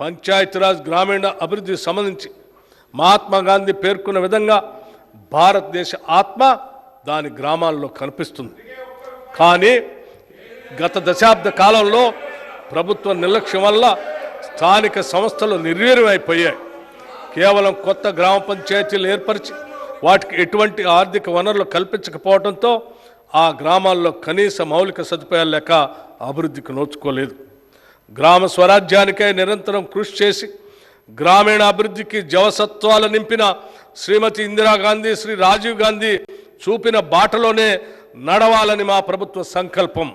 పంచాయతీరాజ్ గ్రామీణ అభివృద్ధికి సంబంధించి మహాత్మా గాంధీ పేర్కొన్న విధంగా భారతదేశ ఆత్మ దాని గ్రామాల్లో కనిపిస్తుంది. కానీ గత దశాబ్ద కాలంలో ప్రభుత్వ నిర్లక్ష్యం వల్ల స్థానిక సంస్థలు నిర్వీర్యమైపోయాయి. కేవలం కొత్త గ్రామ పంచాయతీలు ఏర్పరిచి వాటికి ఎటువంటి ఆర్థిక వనరులు కల్పించకపోవడంతో ఆ గ్రామాల్లో కనీస మౌలిక సదుపాయాలు లేక అభివృద్ధికి నోచుకోలేదు. గ్రామ స్వరాజ్యానికై నిరంతరం కృషి చేసి గ్రామీణ అభివృద్ధికి జవసత్వాలు నింపిన శ్రీమతి ఇందిరాగాంధీ శ్రీ రాజీవ్ గాంధీ చూపిన బాటలోనే నడవాలని మా ప్రభుత్వ సంకల్పం.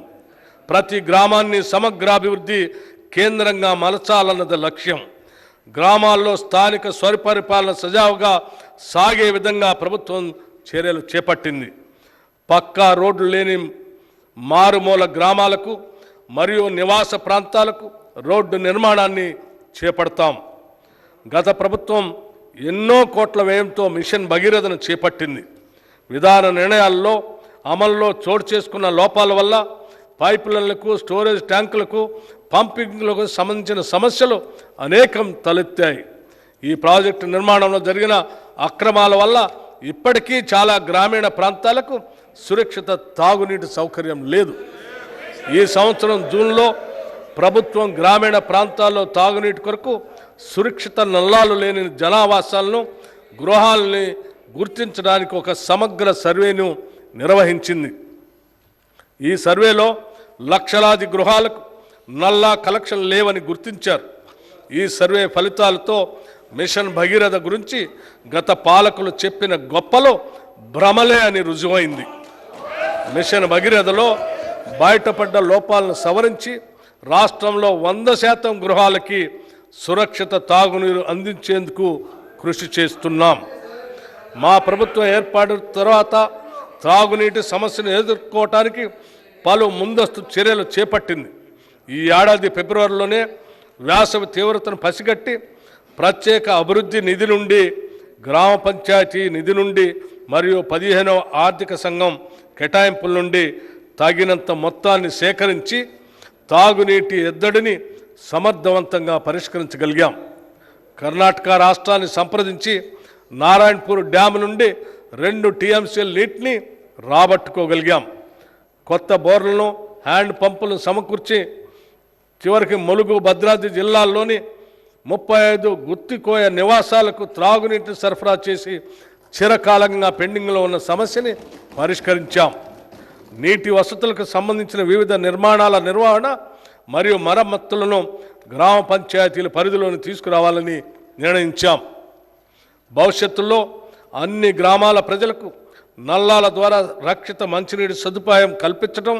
ప్రతి గ్రామాన్ని సమగ్రాభివృద్ధి కేంద్రంగా మలచాలన్నది లక్ష్యం. గ్రామాల్లో స్థానిక స్వరిపరిపాలన సజావుగా సాగే విధంగా ప్రభుత్వం చర్యలు చేపట్టింది. పక్కా రోడ్లు లేని మారుమూల గ్రామాలకు మరియు నివాస ప్రాంతాలకు రోడ్డు నిర్మాణాన్ని చేపడతాం. గత ప్రభుత్వం ఎన్నో కోట్ల వ్యయంతో మిషన్ భగీరథను చేపట్టింది. విధాన నిర్ణయాల్లో అమల్లో చోటు చేసుకున్న లోపాల వల్ల పైపులైన్లకు స్టోరేజ్ ట్యాంకులకు పంపింగ్లకు సంబంధించిన సమస్యలు అనేకం తలెత్తాయి. ఈ ప్రాజెక్టు నిర్మాణంలో జరిగిన అక్రమాల వల్ల ఇప్పటికీ చాలా గ్రామీణ ప్రాంతాలకు సురక్షిత తాగునీటి సౌకర్యం లేదు. ఈ సంవత్సరం జూన్లో ప్రభుత్వం గ్రామీణ ప్రాంతాల్లో తాగునీటి కొరకు సురక్షిత నల్లాలు లేని జనావాసాలను గృహాలని గుర్తించడానికి ఒక సమగ్ర సర్వేను నిర్వహించింది. ఈ సర్వేలో లక్షలాది గృహాలకు నల్లా కలెక్షన్ లేవని గుర్తించారు. ఈ సర్వే ఫలితాలతో మిషన్ భగీరథ గురించి గత పాలకులు చెప్పిన గొప్పలో భ్రమలే అని రుజువైంది. మిషన్ భగీరథలో బయటపడ్డ లోపాలను సవరించి రాష్ట్రంలో వంద శాతం గృహాలకి సురక్షిత తాగునీరు అందించేందుకు కృషి చేస్తున్నాం. మా ప్రభుత్వం ఏర్పాటు తర్వాత త్రాగునీటి సమస్యను ఎదుర్కోవటానికి పలు ముందస్తు చర్యలు చేపట్టింది. ఈ ఏడాది ఫిబ్రవరిలోనే వేసవి తీవ్రతను పసిగట్టి ప్రత్యేక అభివృద్ధి నిధి నుండి గ్రామ పంచాయతీ నిధి నుండి మరియు పదిహేనవ ఆర్థిక సంఘం కేటాయింపుల నుండి తగినంత మొత్తాన్ని సేకరించి తాగునీటి ఎద్దడిని సమర్థవంతంగా పరిష్కరించగలిగాం. కర్ణాటక రాష్ట్రాన్ని సంప్రదించి నారాయణపూర్ డ్యామ్ నుండి రెండు టీఎంసీల నీటిని రాబట్టుకోగలిగాం. కొత్త బోర్లను హ్యాండ్ పంపులను సమకూర్చి చివరికి ములుగు భద్రాద్రి జిల్లాల్లోని ముప్పై ఐదు గుత్తికోయ నివాసాలకు త్రాగునీటిని సరఫరా చేసి చిరకాలంగా పెండింగ్లో ఉన్న సమస్యని పరిష్కరించాం. నీటి వసతులకు సంబంధించిన వివిధ నిర్మాణాల నిర్వహణ మరియు మరమ్మతులను గ్రామ పంచాయతీల పరిధిలోని తీసుకురావాలని నిర్ణయించాం. భవిష్యత్తులో అన్ని గ్రామాల ప్రజలకు నల్లాల ద్వారా రక్షిత మంచినీటి సదుపాయం కల్పించడం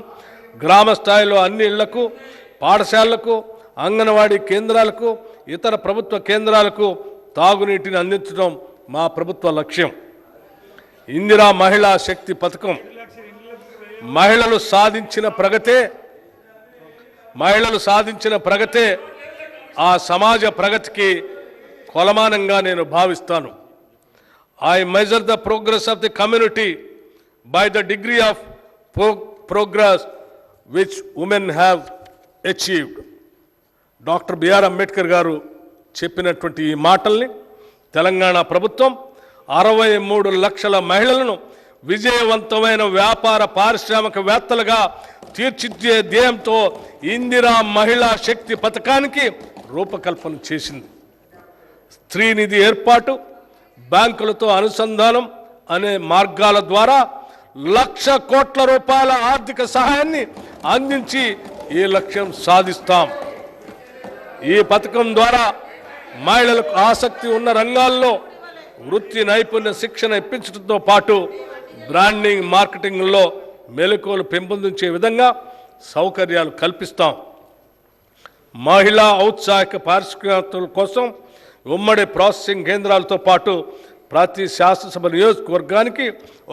గ్రామ స్థాయిలో అన్ని ఇళ్ళకు పాఠశాలలకు అంగన్వాడీ కేంద్రాలకు ఇతర ప్రభుత్వ కేంద్రాలకు తాగునీటిని అందించడం మా ప్రభుత్వ లక్ష్యం. ఇందిరా మహిళా శక్తి పథకం మహిళలు సాధించిన ప్రగతే మహిళలు సాధించిన ప్రగతే ఆ సమాజ ప్రగతికి కొలమానంగా నేను భావిస్తాను. I measure the progress of the community by the degree of progress which women have achieved doctor BR Ambedkar garu చెప్పినటువంటి ఈ మాటల్ని తెలంగాణ ప్రభుత్వం అరవై మూడు లక్షల మహిళలను విజయవంతమైన వ్యాపార పారిశ్రామికవేత్తలుగా తీర్చిదిద్దే ధ్యేయంతో ఇందిరా మహిళా శక్తి పథకానికి రూపకల్పన చేసింది. స్త్రీనిధి ఏర్పాటు బ్యాంకులతో అనుసంధానం అనే మార్గాల ద్వారా లక్ష కోట్ల రూపాయల ఆర్థిక సహాయాన్ని అందించి ఈ లక్ష్యం సాధిస్తాం. ఈ పథకం ద్వారా మహిళలకు ఆసక్తి ఉన్న రంగాల్లో వృత్తి నైపుణ్య శిక్షణ ఇప్పించడంతో పాటు బ్రాండింగ్ మార్కెటింగ్లో మెలకువలు పెంపొందించే విధంగా సౌకర్యాలు కల్పిస్తాం. మహిళా ఔత్సాహిక పారిశ్రామికవేత్తల కోసం ఉమ్మడి ప్రాసెసింగ్ కేంద్రాలతో పాటు ప్రతి శాసనసభ నియోజకవర్గానికి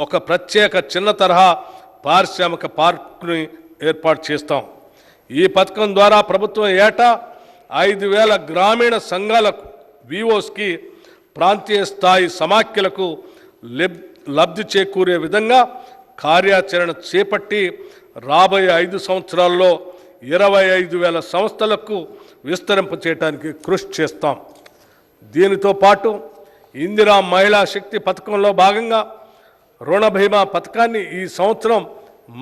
ఒక ప్రత్యేక చిన్న తరహా పారిశ్రామిక పార్కుని ఏర్పాటు చేస్తాం. ఈ పథకం ద్వారా ప్రభుత్వం ఏటా ఐదు వేల గ్రామీణ సంఘాలకు వివోస్కి ప్రాంతీయ స్థాయి సమాఖ్యలకు లెబ్ లబ్ధి చేకూరే విధంగా కార్యాచరణ చేపట్టి రాబోయే ఐదు సంవత్సరాల్లో ఇరవై ఐదు వేల సంస్థలకు విస్తరింప చేయడానికి కృషి చేస్తాం. దీనితో పాటు ఇందిరా మహిళా శక్తి పథకంలో భాగంగా రుణ బీమా పథకాన్ని ఈ సంవత్సరం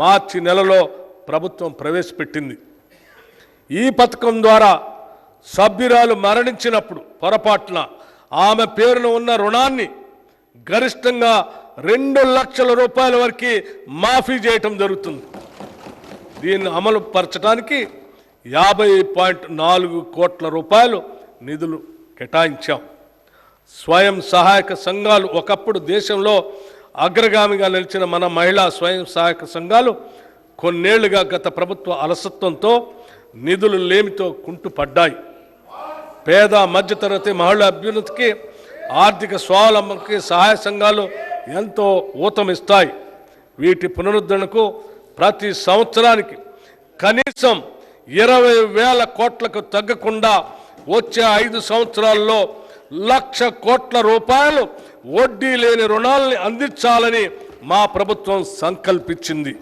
మార్చి నెలలో ప్రభుత్వం ప్రవేశపెట్టింది. ఈ పథకం ద్వారా సభ్యురాలు మరణించినప్పుడు పొరపాటున ఆమె పేరున ఉన్న రుణాన్ని గరిష్టంగా రెండు లక్షల రూపాయల వరకు మాఫీ చేయటం జరుగుతుంది. దీన్ని అమలు పరచడానికి యాభై పాయింట్ నాలుగు కోట్ల రూపాయలు నిధులు కేటాయించాం. స్వయం సహాయక సంఘాలు ఒకప్పుడు దేశంలో అగ్రగామిగా నిలిచిన మన మహిళా స్వయం సహాయక సంఘాలు కొన్నేళ్ళుగా గత ప్రభుత్వ అలసత్వంతో నిధులు లేమితో కుంటుపడ్డాయి పేద మధ్యతరగతి మహిళల అభ్యున్నతికి ఆర్థిక స్వావలంబనకి సహాయ సంఘాలు ఎంతో ఊతమిస్తాయి. వీటి పునరుద్ధరణకు ప్రతి సంవత్సరానికి కనీసం ఇరవై వేల కోట్లకు తగ్గకుండా వచ్చే ఐదు సంవత్సరాల్లో లక్ష కోట్ల రూపాయలు వడ్డీ లేని రుణాలని అందించాలని మా ప్రభుత్వం సంకల్పించింది.